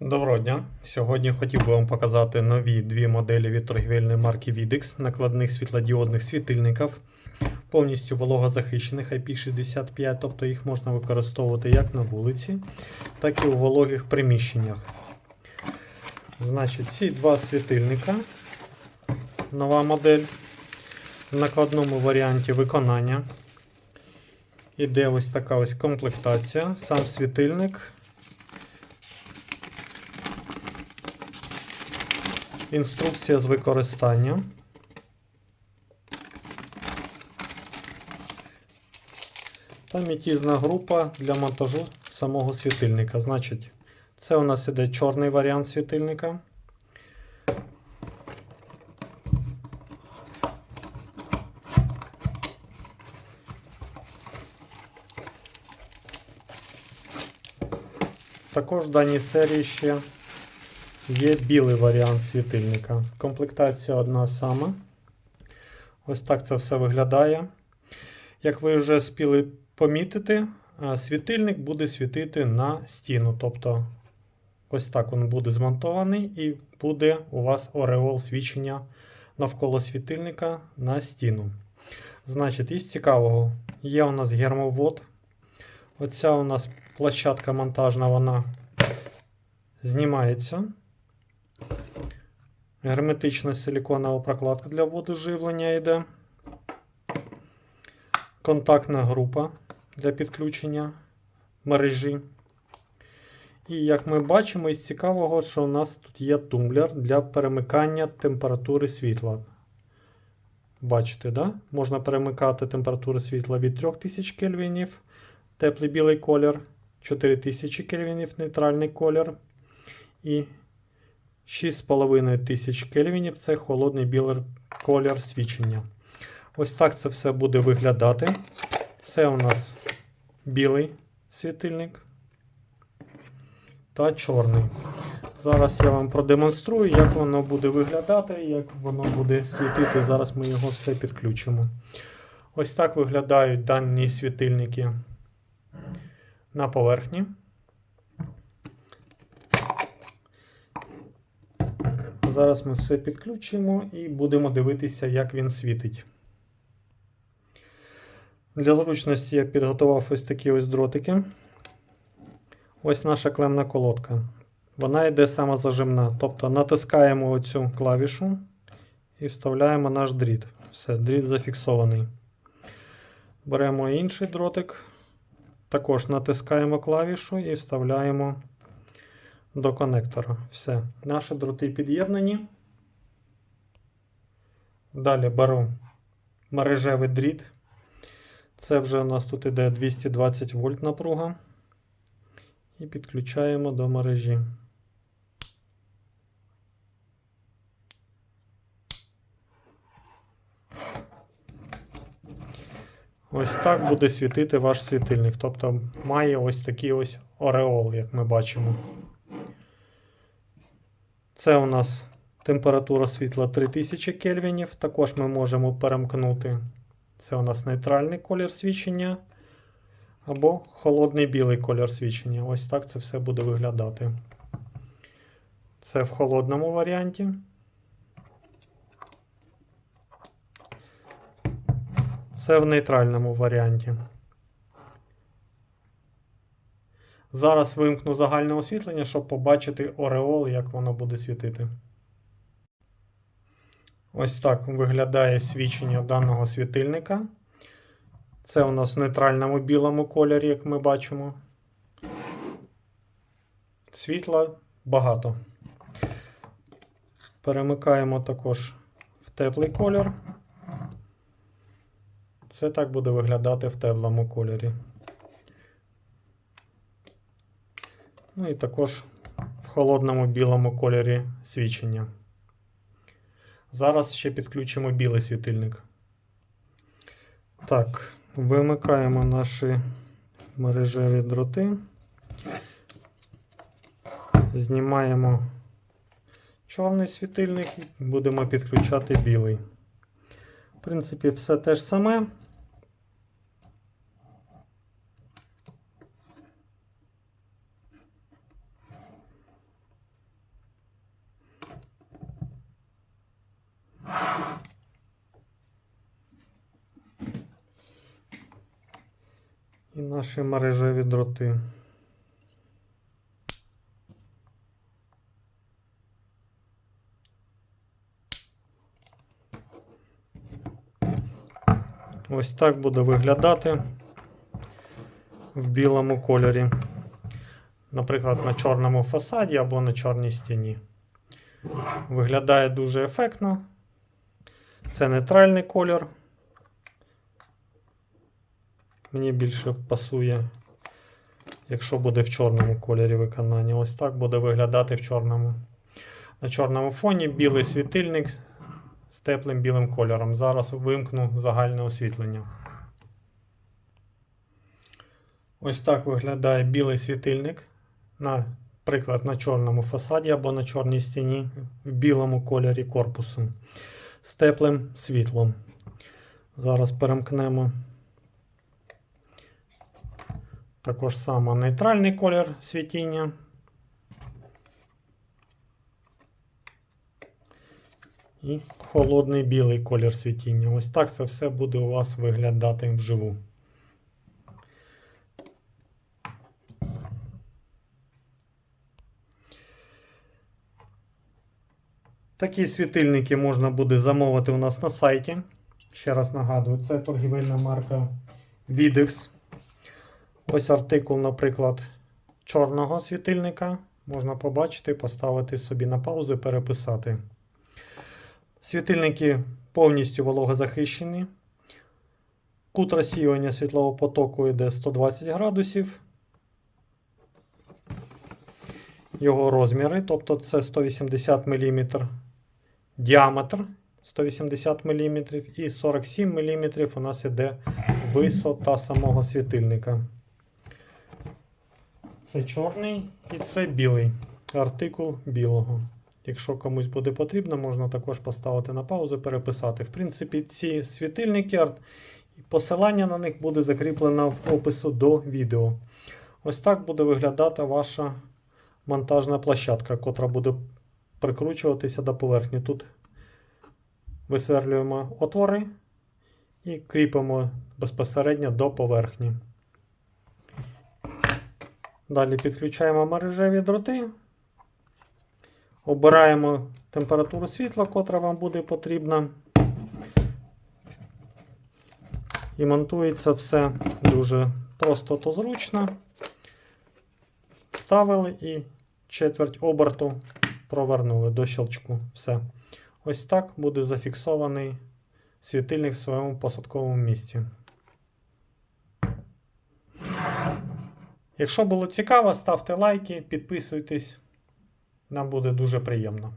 Доброго дня! Сьогодні хотів би вам показати нові дві моделі від торгівельної марки Videx накладних світлодіодних світильників, повністю вологозахищених IP65, тобто їх можна використовувати як на вулиці, так і у вологих приміщеннях. Значить, ці два світильника, нова модель в накладному варіанті виконання. Іде ось така ось комплектація, сам світильник. Інструкція з використання. Та мітізна група для монтажу самого світильника. Значить, це у нас іде чорний варіант світильника. Також в даній серії ще Є білий варіант світильника. Комплектація одна сама. Ось так це все виглядає. Як ви вже спіли помітити, світильник буде світити на стіну. Тобто, ось так він буде змонтований, і буде у вас ореол свічення навколо світильника на стіну. Значить, із цікавого, є у нас гермовод. Оця у нас площадка монтажна, вона знімається. Герметична силіконова прокладка для водоживлення йде. Контактна група для підключення мережі. І як ми бачимо, із цікавого, що у нас тут є тумблер для перемикання температури світла. Бачите, да? можна перемикати температуру світла від 3000 кельвінів, теплий білий колір, 4000 кельвінів, нейтральний колір. І 6,5 тисяч кельвінів це холодний білий колір свічення. Ось так це все буде виглядати. Це у нас білий світильник та чорний. Зараз я вам продемонструю, як воно буде виглядати, як воно буде світити. Зараз ми його все підключимо. Ось так виглядають дані світильники на поверхні. Зараз ми все підключимо і будемо дивитися, як він світить. Для зручності я підготував ось такі ось дротики. Ось наша клемна колодка. Вона йде самозажимна. Тобто натискаємо оцю клавішу і вставляємо наш дріт. Все, дріт зафіксований. Беремо інший дротик. Також натискаємо клавішу і вставляємо до конектора. Все. Наші дроти під'єднані. Далі беру мережевий дріт. Це вже у нас тут іде 220 вольт напруга. І підключаємо до мережі. Ось так буде світити ваш світильник. Тобто має ось такий ось ореол, як ми бачимо. Це у нас температура світла 3000 кельвінів. Також ми можемо перемкнути. Це у нас нейтральний колір свічення. Або холодний білий колір свічення. Ось так це все буде виглядати. Це в холодному варіанті. Це в нейтральному варіанті. Зараз вимкну загальне освітлення, щоб побачити ореол, як воно буде світити. Ось так виглядає свічення даного світильника. Це у нас в нейтральному білому кольорі, як ми бачимо. Світла багато. Перемикаємо також в теплий колір. Це так буде виглядати в теплому кольорі. Ну і також в холодному білому кольорі свічення. Зараз ще підключимо білий світильник. Так, вимикаємо наші мережеві дроти. Знімаємо чорний світильник і будемо підключати білий. В принципі, все те ж саме. І наші мережеві дроти. Ось так буде виглядати в білому кольорі. Наприклад, на чорному фасаді або на чорній стіні. Виглядає дуже ефектно. Це нейтральний колір. Мені більше пасує, якщо буде в чорному кольорі виконання. Ось так буде виглядати в чорному. На чорному фоні білий світильник з теплим білим кольором. Зараз вимкну загальне освітлення. Ось так виглядає білий світильник. Наприклад, на чорному фасаді або на чорній стіні в білому кольорі корпусу з теплим світлом. Зараз перемкнемо. Також само нейтральний колір світіння. І холодний білий колір світіння. Ось так це все буде у вас виглядати вживу. Такі світильники можна буде замовити у нас на сайті. Ще раз нагадую, це торгівельна марка Videx. Ось артикул, наприклад, чорного світильника. Можна побачити, поставити собі на паузу і переписати. Світильники повністю вологозахищені. Кут розсіювання світлового потоку йде 120 градусів. Його розміри, тобто це 180 мм діаметр 180 мм і 47 мм у нас іде висота самого світильника. Це чорний і це білий артикул білого. Якщо комусь буде потрібно, можна також поставити на паузу, переписати. В принципі, ці світильники, посилання на них буде закріплено в опису до відео. Ось так буде виглядати ваша монтажна площадка, котра буде прикручуватися до поверхні. Тут висверлюємо отвори і кріпимо безпосередньо до поверхні. Далі підключаємо мережеві дроти. Обираємо температуру світла, котра вам буде потрібна. І монтується все дуже просто та зручно. Вставили і четверть оберту провернули до щелчку. Все. Ось так буде зафіксований світильник в своєму посадковому місці. Якщо було цікаво, ставте лайки, підписуйтесь. Нам буде дуже приємно.